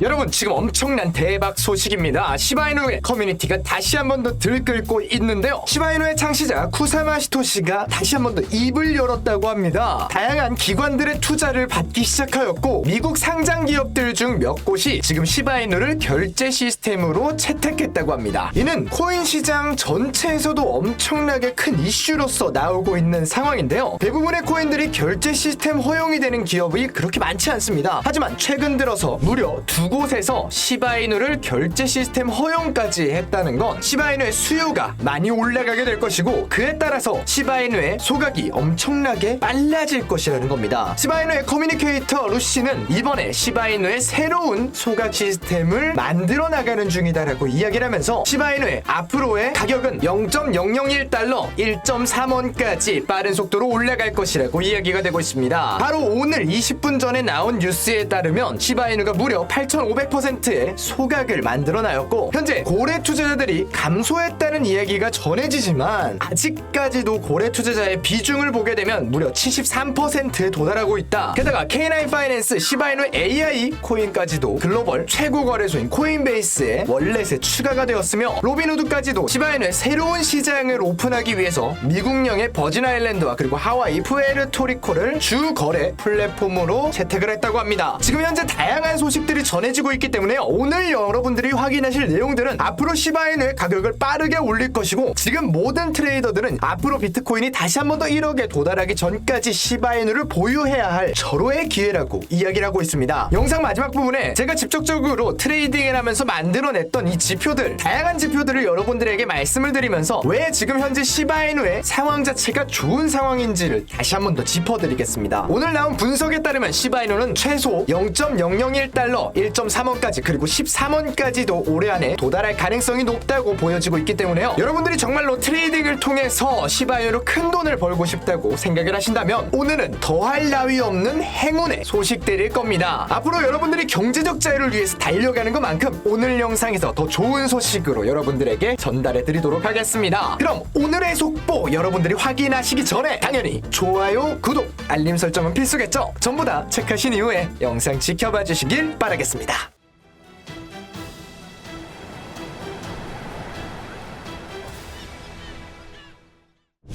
여러분 지금 엄청난 대박 소식입니다. 시바이누의 커뮤니티가 다시 한 번 더 들끓고 있는데요. 시바이누의 창시자 쿠사마 시토시가 다시 한 번 더 입을 열었다고 합니다. 다양한 기관들의 투자를 받기 시작하였고 미국 상장 기업들 중 몇 곳이 지금 시바이누를 결제 시스템으로 채택했다고 합니다. 이는 코인 시장 전체에서도 엄청나게 큰 이슈로서 나오고 있는 상황인데요. 대부분의 코인들이 결제 시스템 허용이 되는 기업이 그렇게 많지 않습니다. 하지만 최근 들어서 무려 두 곳에서 시바이누를 결제 시스템 허용까지 했다는 건 시바이누의 수요가 많이 올라가게 될 것이고 그에 따라서 시바이누의 소각이 엄청나게 빨라질 것이라는 겁니다. 시바이누의 커뮤니케이터 루시는 이번에 시바이누의 새로운 소각 시스템을 만들어 나가는 중이다라고 이야기를 하면서 시바이누의 앞으로의 가격은 0.001달러 1.3원까지 빠른 속도로 올라갈 것이라고 이야기가 되고 있습니다. 바로 오늘 20분 전에 나온 뉴스에 따르면 시바이누가 무려 8,500%의 소각을 만들어 놨고 현재 고래 투자자들이 감소했다는 이야기가 전해지지만 아직까지도 고래 투자자의 비중을 보게 되면 무려 73%에 도달하고 있다. 게다가 K9 파이낸스 시바이누 AI 코인까지도 글로벌 최고 거래소인 코인베이스에 월렛에 추가가 되었으며 로빈후드까지도 시바이누의 새로운 시장을 오픈하기 위해서 미국령의 버진 아일랜드와 그리고 하와이 푸에르토리코를 주 거래 플랫폼으로 채택을 했다고 합니다. 지금 현재 다양한 소식들이 전해 지고 있기 때문에 오늘 여러분들이 확인하실 내용들은 앞으로 시바이누의 가격을 빠르게 올릴 것이고 지금 모든 트레이더들은 앞으로 비트코인이 다시 한 번 더 1억에 도달하기 전까지 시바이누를 보유해야 할 절호의 기회라고 이야기를 하고 있습니다. 영상 마지막 부분에 제가 직접적으로 트레이딩을 하면서 만들어냈던 이 지표들 다양한 지표들을 여러분들에게 말씀을 드리면서 왜 지금 현재 시바이누의 상황 자체가 좋은 상황인지를 다시 한 번 더 짚어드리겠습니다. 오늘 나온 분석에 따르면 시바이누는 최소 0.001달러 1.3원까지 그리고 13원까지도 올해 안에 도달할 가능성이 높다고 보여지고 있기 때문에요. 여러분들이 정말로 트레이딩을 통해서 시바이누로 큰 돈을 벌고 싶다고 생각을 하신다면 오늘은 더할 나위 없는 행운의 소식들일 겁니다. 앞으로 여러분들이 경제적 자유를 위해서 달려가는 것만큼 오늘 영상에서 더 좋은 소식으로 여러분들에게 전달해 드리도록 하겠습니다. 그럼 오늘의 속보 여러분들이 확인하시기 전에 당연히 좋아요, 구독, 알림 설정은 필수겠죠? 전부 다 체크하신 이후에 영상 지켜봐 주시길 바라겠습니다. 감사합니다.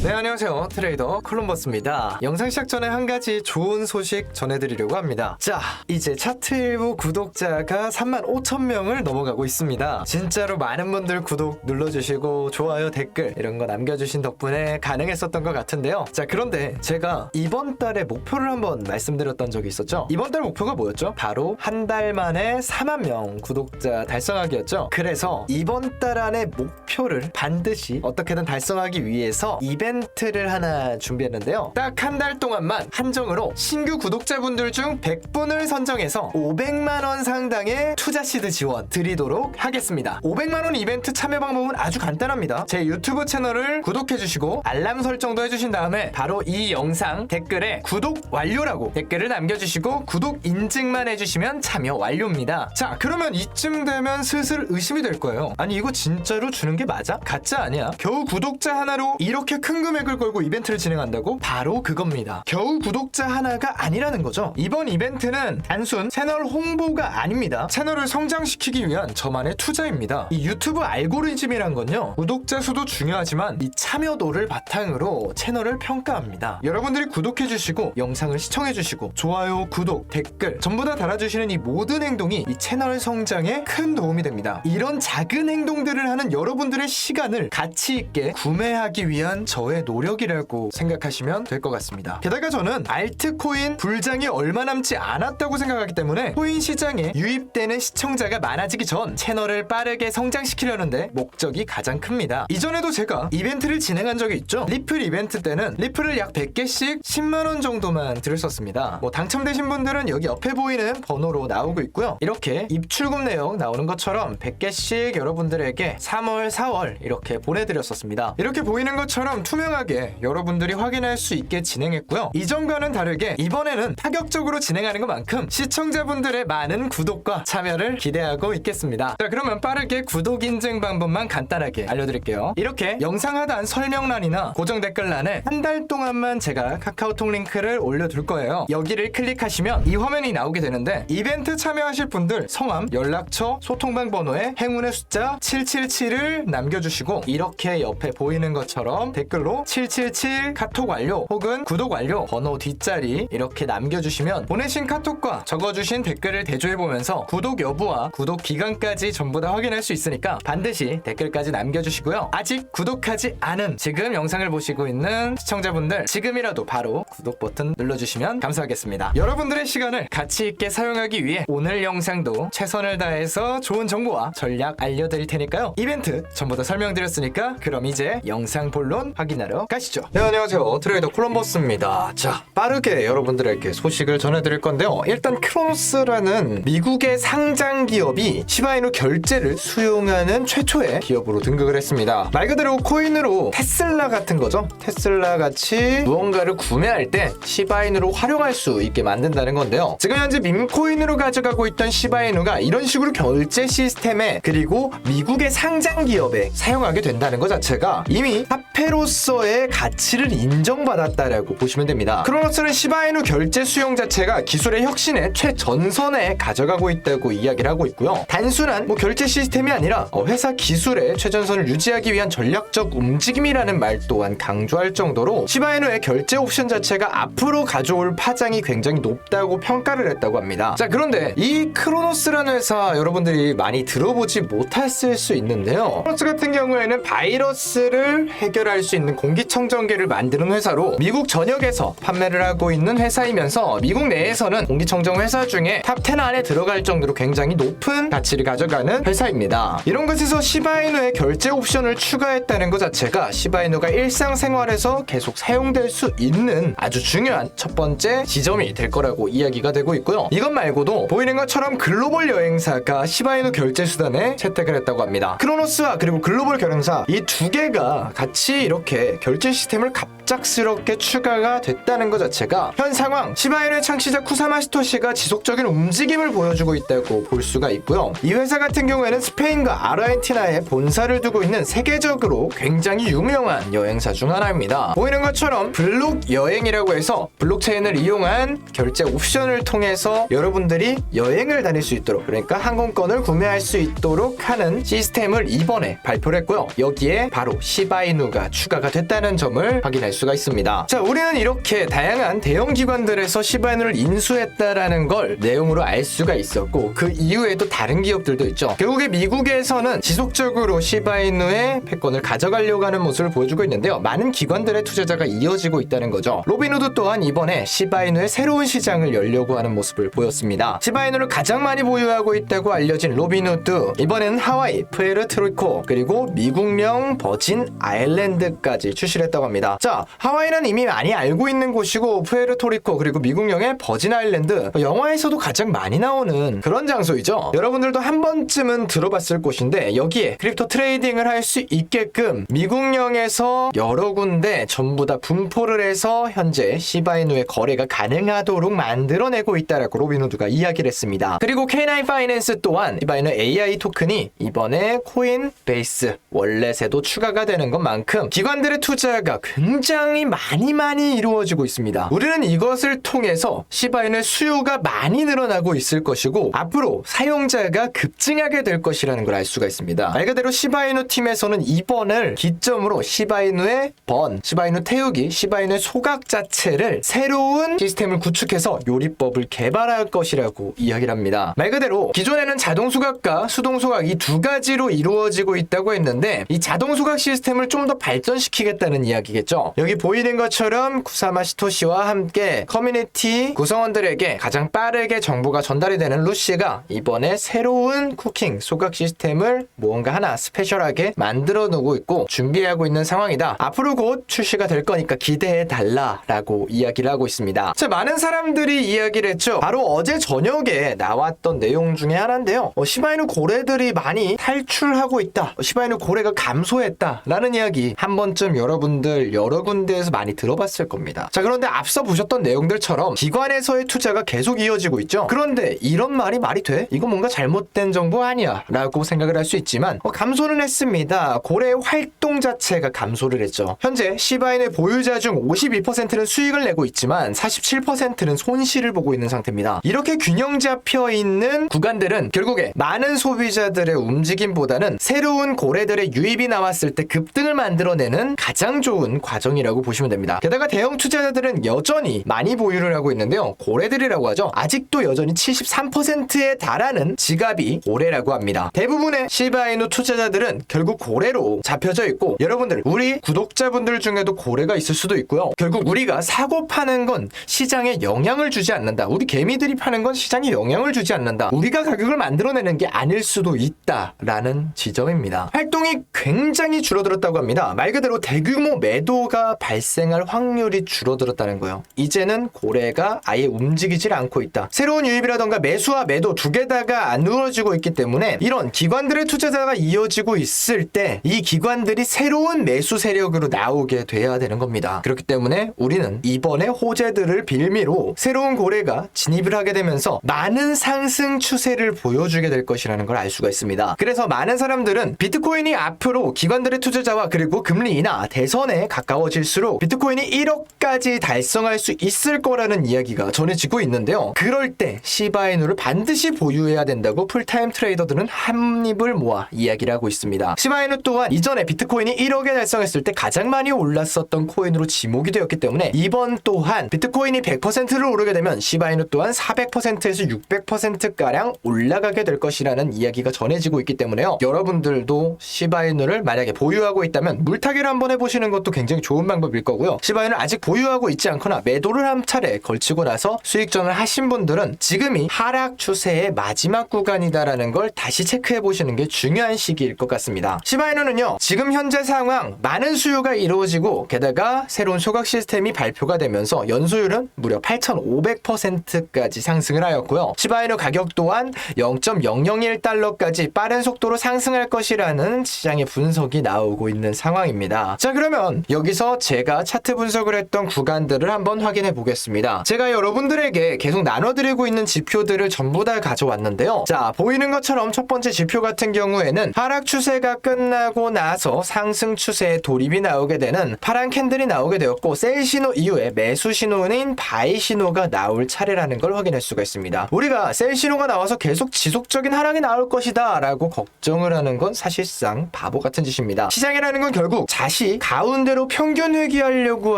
네 안녕하세요. 트레이더 콜럼버스입니다. 영상 시작 전에 한 가지 좋은 소식 전해드리려고 합니다. 자 이제 차트 일부 구독자가 3만 5천 명을 넘어가고 있습니다. 진짜로 많은 분들 구독 눌러주시고 좋아요 댓글 이런 거 남겨주신 덕분에 가능했었던 것 같은데요. 자 그런데 제가 이번 달에 목표를 한번 말씀드렸던 적이 있었죠. 이번 달 목표가 뭐였죠? 바로 한 달 만에 4만 명 구독자 달성하기였죠. 그래서 이번 달 안에 목표를 반드시 어떻게든 달성하기 위해서 이벤트 를 하나 준비했는데요. 딱 한 달 동안만 한정으로 신규 구독자분들 중 100분을 선정해서 500만 원 상당의 투자 시드 지원 드리도록 하겠습니다. 500만 원 이벤트 참여 방법은 아주 간단합니다. 제 유튜브 채널을 구독해 주시고 알람 설정도 해주신 다음에 바로 이 영상 댓글에 구독 완료라고 댓글을 남겨주시고 구독 인증만 해주시면 참여 완료입니다. 자 그러면 이쯤 되면 슬슬 의심이 될 거예요. 아니 이거 진짜로 주는 게 맞아? 가짜 아니야? 겨우 구독자 하나로 이렇게 큰 금액을 걸고 이벤트를 진행한다고? 바로 그겁니다. 겨우 구독자 하나가 아니라는 거죠. 이번 이벤트는 단순 채널 홍보가 아닙니다. 채널을 성장시키기 위한 저만의 투자입니다. 이 유튜브 알고리즘이란 건요. 구독자 수도 중요하지만 이 참여도를 바탕으로 채널을 평가합니다. 여러분들이 구독해주시고 영상을 시청해주시고 좋아요, 구독, 댓글 전부 다 달아주시는 이 모든 행동이 이 채널 성장에 큰 도움이 됩니다. 이런 작은 행동들을 하는 여러분들의 시간을 가치 있게 구매하기 위한 저의 노력이라고 생각하시면 될 것 같습니다. 게다가 저는 알트코인 불장이 얼마 남지 않았다고 생각하기 때문에 코인 시장에 유입되는 시청자가 많아지기 전 채널을 빠르게 성장시키려는데 목적이 가장 큽니다. 이전에도 제가 이벤트를 진행한 적이 있죠. 리플 이벤트 때는 리플을 약 100개씩 10만 원 정도만 들었었습니다. 뭐 당첨되신 분들은 여기 옆에 보이는 번호로 나오고 있고요. 이렇게 입출금 내역 나오는 것처럼 100개씩 여러분들에게 3월, 4월 이렇게 보내드렸었습니다. 이렇게 보이는 것처럼 투명 투명하게 여러분들이 확인할 수 있게 진행했고요. 이전과는 다르게 이번에는 파격적으로 진행하는 것만큼 시청자분들의 많은 구독과 참여를 기대하고 있겠습니다. 자, 그러면 빠르게 구독 인증 방법만 간단하게 알려드릴게요. 이렇게 영상 하단 설명란이나 고정 댓글란에 한 달 동안만 제가 카카오톡 링크를 올려둘 거예요. 여기를 클릭하시면 이 화면이 나오게 되는데 이벤트 참여하실 분들 성함, 연락처, 소통방 번호에 행운의 숫자 777을 남겨주시고 이렇게 옆에 보이는 것처럼 댓글 로 777 카톡 완료 혹은 구독 완료 번호 뒷자리 이렇게 남겨주시면 보내신 카톡과 적어주신 댓글을 대조해보면서 구독 여부와 구독 기간까지 전부 다 확인할 수 있으니까 반드시 댓글까지 남겨주시고요. 아직 구독하지 않은 지금 영상을 보시고 있는 시청자분들 지금이라도 바로 구독 버튼 눌러주시면 감사하겠습니다. 여러분들의 시간을 가치 있게 사용하기 위해 오늘 영상도 최선을 다해서 좋은 정보와 전략 알려드릴 테니까요. 이벤트 전부 다 설명드렸으니까 그럼 이제 영상 본론 확인 하러 가시죠. 네 안녕하세요 트레이더 콜럼버스입니다. 자 빠르게 여러분들에게 소식을 전해드릴 건데요. 일단 크로노스라는 미국의 상장 기업이 시바이누 결제를 수용하는 최초의 기업으로 등극을 했습니다. 말 그대로 코인으로 테슬라 같은 거죠. 테슬라 같이 무언가를 구매할 때 시바이누로 활용할 수 있게 만든다는 건데요. 지금 현재 밈코인으로 가져가고 있던 시바이누가 이런 식으로 결제 시스템에 그리고 미국의 상장 기업에 사용하게 된다는 것 자체가 이미 화폐로 서의 가치를 인정받았다라고 보시면 됩니다. 크로노스는 시바이누 결제 수용 자체가 기술의 혁신의 최전선에 가져가고 있다고 이야기를 하고 있고요. 단순한 뭐 결제 시스템이 아니라 어, 회사 기술의 최전선을 유지하기 위한 전략적 움직임이라는 말 또한 강조할 정도로 시바이누의 결제 옵션 자체가 앞으로 가져올 파장이 굉장히 높다고 평가를 했다고 합니다. 자 그런데 이 크로노스라는 회사 여러분들이 많이 들어보지 못했을 수 있는데요. 크로노스 같은 경우에는 바이러스를 해결할 수 있는 공기청정기를 만드는 회사로 미국 전역에서 판매를 하고 있는 회사이면서 미국 내에서는 공기청정 회사 중에 탑 10 안에 들어갈 정도로 굉장히 높은 가치를 가져가는 회사입니다. 이런 것에서 시바이누의 결제 옵션을 추가했다는 것 자체가 시바이누가 일상생활에서 계속 사용될 수 있는 아주 중요한 첫 번째 지점이 될 거라고 이야기가 되고 있고요. 이것 말고도 보이는 것처럼 글로벌 여행사가 시바이누 결제 수단에 채택을 했다고 합니다. 크로노스와 그리고 글로벌 결행사 이 두 개가 같이 이렇게 결제 시스템을 갑 작스럽게 추가가 됐다는 것 자체가 현 상황 시바이누의 창시자 쿠사마 시토시가 지속적인 움직임을 보여주고 있다고 볼 수가 있고요. 이 회사 같은 경우에는 스페인과 아르헨티나에 본사를 두고 있는 세계적으로 굉장히 유명한 여행사 중 하나입니다. 보이는 것처럼 블록 여행이라고 해서 블록체인을 이용한 결제 옵션을 통해서 여러분들이 여행을 다닐 수 있도록 그러니까 항공권을 구매할 수 있도록 하는 시스템을 이번에 발표를 했고요. 여기에 바로 시바이누가 추가가 됐다는 점을 확인할 수가 있습니다. 자, 우리는 이렇게 다양한 대형 기관들에서 시바이누를 인수했다라는 걸 내용으로 알 수가 있었고 그 이후에도 다른 기업들도 있죠. 결국에 미국에서는 지속적으로 시바이누의 패권을 가져가려고 하는 모습을 보여주고 있는데요. 많은 기관들의 투자자가 이어지고 있다는 거죠. 로빈후드 또한 이번에 시바이누의 새로운 시장을 열려고 하는 모습을 보였습니다. 시바이누를 가장 많이 보유하고 있다고 알려진 로빈후드 이번에는 하와이, 푸에르트리코 그리고 미국령 버진 아일랜드까지 출시를 했다고 합니다. 자, 하와이는 이미 많이 알고 있는 곳이고 푸에르토리코 그리고 미국령의 버진 아일랜드 영화에서도 가장 많이 나오는 그런 장소이죠. 여러분들도 한 번쯤은 들어봤을 곳인데 여기에 크립토 트레이딩을 할 수 있게끔 미국령에서 여러 군데 전부 다 분포를 해서 현재 시바이누의 거래가 가능하도록 만들어내고 있다라고 로빈후드가 이야기를 했습니다. 그리고 K9 파이낸스 또한 시바이누 AI 토큰이 이번에 코인 베이스 월렛에도 추가가 되는 것만큼 기관들의 투자가 굉장히 많이 많이 이루어지고 있습니다. 우리는 이것을 통해서 시바인의 수요가 많이 늘어나고 있을 것이고 앞으로 사용자가 급증하게 될 것이라는 걸 알 수가 있습니다. 말 그대로 시바이누 팀에서는 이번을 기점으로 시바이누의 번, 시바이누 태우기, 시바이누의 소각 자체를 새로운 시스템을 구축해서 요리법을 개발할 것이라고 이야기를 합니다. 말 그대로 기존에는 자동 소각과 수동 소각 이 두 가지로 이루어지고 있다고 했는데 이 자동 소각 시스템을 좀 더 발전시키겠다는 이야기겠죠. 여기 보이는 것처럼 쿠사마 시토시와 함께 커뮤니티 구성원들에게 가장 빠르게 정보가 전달이 되는 루시가 이번에 새로운 쿠킹 소각 시스템을 무언가 하나 스페셜하게 만들어 놓고 있고 준비하고 있는 상황이다. 앞으로 곧 출시가 될 거니까 기대해 달라라고 이야기를 하고 있습니다. 자, 많은 사람들이 이야기를 했죠. 바로 어제 저녁에 나왔던 내용 중에 하나인데요. 어, 시바이누 고래들이 많이 탈출하고 있다. 어, 시바이누 고래가 감소했다라는 이야기 한 번쯤 여러분들 여러 군데에서 많이 들어봤을 겁니다. 자, 그런데 앞서 보셨던 내용들처럼 기관에서의 투자가 계속 이어지고 있죠. 그런데 이런 말이 말이 돼? 이거 뭔가 잘못된 정보 아니야? 라고 생각을 할 수 있지만 어, 감소는 했습니다. 고래의 활동 자체가 감소를 했죠. 현재 시바인의 보유자 중 52%는 수익을 내고 있지만 47%는 손실을 보고 있는 상태입니다. 이렇게 균형 잡혀 있는 구간들은 결국에 많은 소비자들의 움직임보다는 새로운 고래들의 유입이 나왔을 때 급등을 만들어내는 가장 좋은 과정이 라고 보시면 됩니다. 게다가 대형 투자자들은 여전히 많이 보유를 하고 있는데요. 고래들이라고 하죠. 아직도 여전히 73%에 달하는 지갑이 고래라고 합니다. 대부분의 시바이누 투자자들은 결국 고래로 잡혀져 있고 여러분들 우리 구독자분들 중에도 고래가 있을 수도 있고요. 결국 우리가 사고 파는 건 시장에 영향을 주지 않는다. 우리 개미들이 파는 건 시장에 영향을 주지 않는다. 우리가 가격을 만들어내는 게 아닐 수도 있다라는 지점입니다. 활동이 굉장히 줄어들었다고 합니다. 말 그대로 대규모 매도가 발생할 확률이 줄어들었다는 거예요. 이제는 고래가 아예 움직이질 않고 있다. 새로운 유입이라던가 매수와 매도 두 개 다가 안 이루어지고 있기 때문에 이런 기관들의 투자자가 이어지고 있을 때 이 기관들이 새로운 매수 세력으로 나오게 돼야 되는 겁니다. 그렇기 때문에 우리는 이번에 호재들을 빌미로 새로운 고래가 진입을 하게 되면서 많은 상승 추세를 보여주게 될 것이라는 걸 알 수가 있습니다. 그래서 많은 사람들은 비트코인이 앞으로 기관들의 투자자와 그리고 금리 인하 대선에 가까워질 수록 비트코인이 1억까지 달성할 수 있을 거라는 이야기가 전해지고 있는데요. 그럴 때 시바이누를 반드시 보유해야 된다고 풀타임 트레이더들은 한입을 모아 이야기를 하고 있습니다. 시바이누 또한 이전에 비트코인이 1억에 달성했을 때 가장 많이 올랐었던 코인으로 지목이 되었기 때문에 이번 또한 비트코인이 100%를 오르게 되면 시바이누 또한 400%에서 600%가량 올라가게 될 것이라는 이야기가 전해지고 있기 때문에요. 여러분들도 시바이누를 만약에 보유하고 있다면 물타기를 한번 해보시는 것도 굉장히 좋은 방법일 거고요. 시바이누를 아직 보유하고 있지 않거나 매도를 한 차례 걸치고 나서 수익전을 하신 분들은 지금이 하락 추세의 마지막 구간이다라는 걸 다시 체크해 보시는 게 중요한 시기일 것 같습니다. 시바이누는요, 지금 현재 상황 많은 수요가 이루어지고 게다가 새로운 소각 시스템이 발표가 되면서 연소율은 무려 8,500%까지 상승을 하였고요. 시바이누 가격 또한 0.001달러까지 빠른 속도로 상승할 것이라는 시장의 분석이 나오고 있는 상황입니다. 자, 그러면 여기서 제가 차트 분석을 했던 구간들을 한번 확인해 보겠습니다. 제가 여러분들에게 계속 나눠드리고 있는 지표들을 전부 다 가져왔는데요. 자, 보이는 것처럼 첫 번째 지표 같은 경우에는 하락 추세가 끝나고 나서 상승 추세에 돌입이 나오게 되는 파란 캔들이 나오게 되었고 셀 신호 이후에 매수 신호인 바이 신호가 나올 차례라는 걸 확인할 수가 있습니다. 우리가 셀 신호가 나와서 계속 지속적인 하락이 나올 것이다 라고 걱정을 하는 건 사실상 바보 같은 짓입니다. 시장이라는 건 결국 자시 가운데로 평균 회귀하려고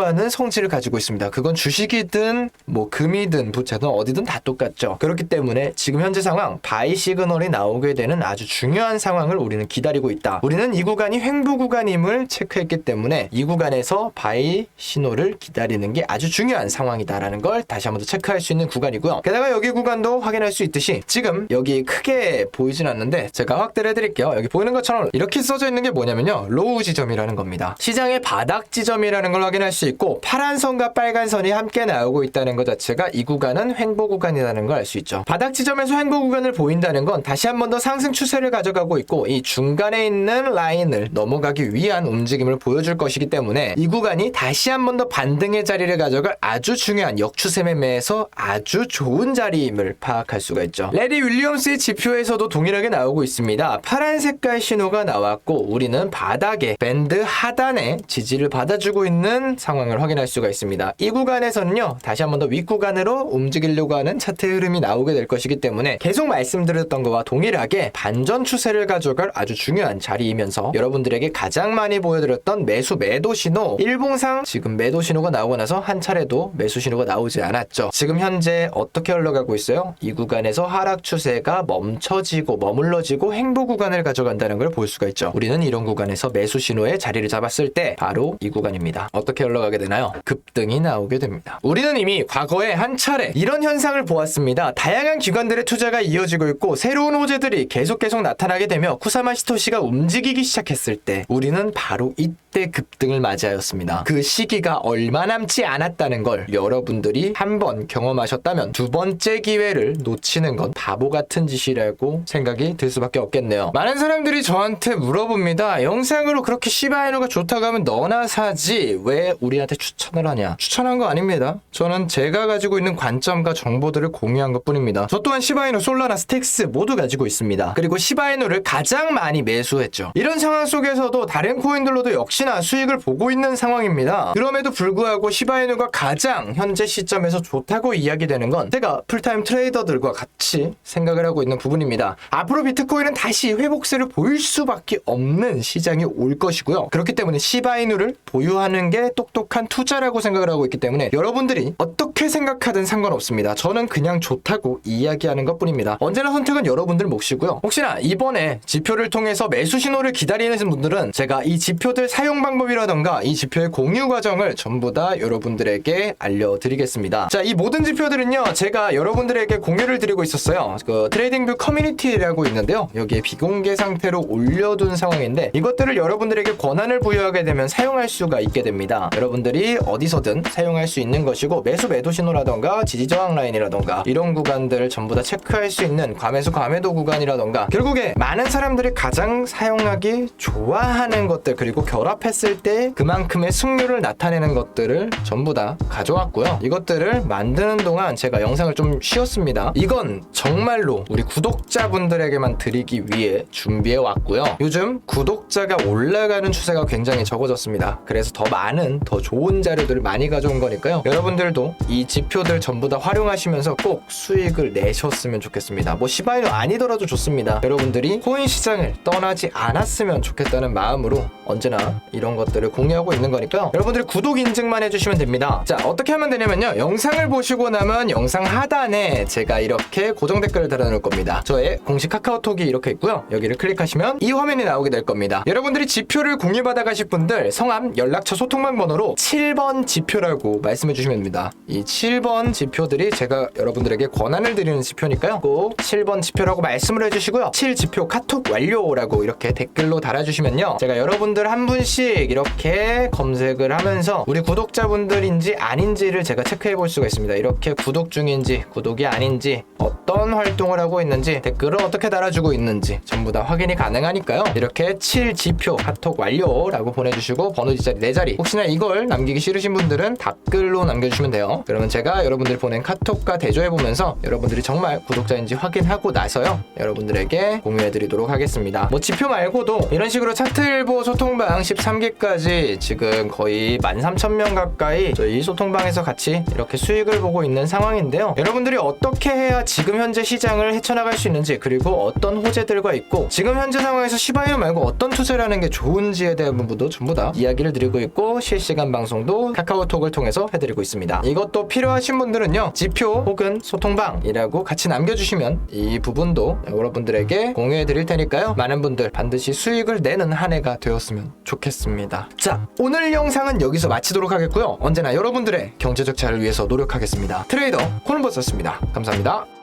하는 성질을 가지고 있습니다. 그건 주식이든 뭐 금이든 부채든 어디든 다 똑같죠. 그렇기 때문에 지금 현재 상황 바이 시그널이 나오게 되는 아주 중요한 상황을 우리는 기다리고 있다. 우리는 이 구간이 횡보 구간임을 체크했기 때문에 이 구간에서 바이 신호를 기다리는 게 아주 중요한 상황이다라는 걸 다시 한번 더 체크할 수 있는 구간이고요. 게다가 여기 구간도 확인할 수 있듯이 지금 여기 크게 보이진 않는데 제가 확대를 해드릴게요. 여기 보이는 것처럼 이렇게 써져 있는 게 뭐냐면요. 로우 지점이라는 겁니다. 시장의 바닥 지점 이라는 걸 확인할 수 있고 파란 선과 빨간 선이 함께 나오고 있다는 것 자체가 이 구간은 횡보 구간이라는 걸 알 수 있죠. 바닥 지점에서 횡보 구간을 보인다는 건 다시 한 번 더 상승 추세를 가져가고 있고 이 중간에 있는 라인을 넘어가기 위한 움직임을 보여줄 것이기 때문에 이 구간이 다시 한 번 더 반등의 자리를 가져갈 아주 중요한 역추세 매매에서 아주 좋은 자리임을 파악할 수가 있죠. 레디 윌리엄스의 지표에서도 동일하게 나오고 있습니다. 파란 색깔 신호가 나왔고 우리는 바닥에 밴드 하단에 지지를 받아주 고 있는 상황을 확인할 수가 있습니다. 이 구간에서는요 다시 한 번 더 윗구간으로 움직이려고 하는 차트 흐름이 나오게 될 것이기 때문에 계속 말씀드렸던 것과 동일하게 반전 추세를 가져갈 아주 중요한 자리이면서 여러분들에게 가장 많이 보여드렸던 매수 매도 신호 일봉상 지금 매도 신호가 나오고 나서 한 차례도 매수 신호가 나오지 않았죠. 지금 현재 어떻게 흘러가고 있어요? 이 구간에서 하락 추세가 멈춰지고 머물러지고 행보 구간을 가져간다는 걸 볼 수가 있죠. 우리는 이런 구간에서 매수 신호에 자리를 잡았을 때 바로 이 구간이 아닙니다. 어떻게 흘러가게 되나요? 급등이 나오게 됩니다. 우리는 이미 과거에 한 차례 이런 현상을 보았습니다. 다양한 기관들의 투자가 이어지고 있고 새로운 호재들이 계속 계속 나타나게 되며 쿠사마 시토시가 움직이기 시작했을 때 우리는 바로 이때 급등을 맞이하였습니다. 그 시기가 얼마 남지 않았다는 걸 여러분들이 한 번 경험하셨다면 두 번째 기회를 놓치는 건 바보 같은 짓이라고 생각이 들 수밖에 없겠네요. 많은 사람들이 저한테 물어봅니다. 영상으로 그렇게 시바이누가 좋다고 하면 너나 사지 왜 우리한테 추천을 하냐? 추천한 거 아닙니다. 저는 제가 가지고 있는 관점과 정보들을 공유한 것 뿐입니다. 저 또한 시바이누, 솔라나, 스택스 모두 가지고 있습니다. 그리고 시바이누를 가장 많이 매수했죠. 이런 상황 속에서도 다른 코인들로도 역시나 수익을 보고 있는 상황입니다. 그럼에도 불구하고 시바이누가 가장 현재 시점에서 좋다고 이야기되는 건 제가 풀타임 트레이더들과 같이 생각을 하고 있는 부분입니다. 앞으로 비트코인은 다시 회복세를 보일 수밖에 없는 시장이 올 것이고요. 그렇기 때문에 시바이누를 보유 하는 게 똑똑한 투자라고 생각을 하고 있기 때문에 여러분들이 어떻게 생각하든 상관없습니다. 저는 그냥 좋다고 이야기하는 것 뿐입니다. 언제나 선택은 여러분들 몫이고요. 혹시나 이번에 지표를 통해서 매수 신호를 기다리는 분들은 제가 이 지표들 사용 방법이라던가 이 지표의 공유 과정을 전부 다 여러분들에게 알려드리겠습니다. 자, 이 모든 지표들은요, 제가 여러분들에게 공유를 드리고 있었어요. 그 트레이딩뷰 커뮤니티라고 있는데요. 여기에 비공개 상태로 올려둔 상황인데 이것들을 여러분들에게 권한을 부여하게 되면 사용할 수가 있게 됩니다. 여러분들이 어디서든 사용할 수 있는 것이고 매수 매도 신호라던가 지지 저항 라인이라던가 이런 구간들을 전부 다 체크할 수 있는 과매수 과매도 구간이라던가 결국에 많은 사람들이 가장 사용하기 좋아하는 것들 그리고 결합했을 때 그만큼의 승률을 나타내는 것들을 전부 다 가져왔고요. 이것들을 만드는 동안 제가 영상을 좀 쉬었습니다. 이건 정말로 우리 구독자분들에게만 드리기 위해 준비해 왔고요. 요즘 구독자가 올라가는 추세가 굉장히 적어졌습니다. 그래서 더 많은 더 좋은 자료들을 많이 가져온 거니까요. 여러분들도 이 지표들 전부 다 활용하시면서 꼭 수익을 내셨으면 좋겠습니다. 뭐 시바이누 아니더라도 좋습니다. 여러분들이 코인 시장을 떠나지 않았으면 좋겠다는 마음으로 언제나 이런 것들을 공유하고 있는 거니까요. 여러분들이 구독 인증만 해주시면 됩니다. 자 어떻게 하면 되냐면요. 영상을 보시고 나면 영상 하단에 제가 이렇게 고정 댓글을 달아놓을 겁니다. 저의 공식 카카오톡이 이렇게 있고요. 여기를 클릭하시면 이 화면이 나오게 될 겁니다. 여러분들이 지표를 공유받아 가실 분들 성함, 연락 처, 소통방 번호로 7번 지표라고 말씀해 주시면 됩니다. 이 7번 지표들이 제가 여러분들에게 권한을 드리는 지표니까요. 꼭 7번 지표라고 말씀을 해주시고요. 7지표 카톡 완료라고 이렇게 댓글로 달아주시면요. 제가 여러분들 한 분씩 이렇게 검색을 하면서 우리 구독자분들인지 아닌지를 제가 체크해 볼 수가 있습니다. 이렇게 구독 중인지 구독이 아닌지 어떤 활동을 하고 있는지 댓글을 어떻게 달아주고 있는지 전부 다 확인이 가능하니까요. 이렇게 7지표 카톡 완료라고 보내주시고 번호 뒷자리 네 자리 혹시나 이걸 남기기 싫으신 분들은 답글로 남겨주시면 돼요. 그러면 제가 여러분들 보낸 카톡과 대조해 보면서 여러분들이 정말 구독자인지 확인하고 나서요. 여러분들에게 공유해드리도록 하겠습니다. 뭐 지표 말고도 이런 식으로 차트일보 소통방 13기까지 지금 거의 13,000명 가까이 저희 소통방에서 같이 이렇게 수익을 보고 있는 상황인데요. 여러분들이 어떻게 해야 지금 현재 시장을 헤쳐나갈 수 있는지 그리고 어떤 호재들과 있고 지금 현재 상황에서 시바이오 말고 어떤 투자를 하는 게 좋은지에 대한 부분도 전부 다 이야기를 드리고 있고 실시간 방송도 카카오톡을 통해서 해드리고 있습니다. 이것도 필요하신 분들은요 지표 혹은 소통방이라고 같이 남겨주시면 이 부분도 여러분들에게 공유해 드릴 테니까요 많은 분들 반드시 수익을 내는 한 해가 되었으면 좋겠습니다. 자 오늘 영상은 여기서 마치도록 하겠고요 언제나 여러분들의 경제적 자를 위해서 노력하겠습니다. 트레이더 콜럼버스였습니다. 감사합니다.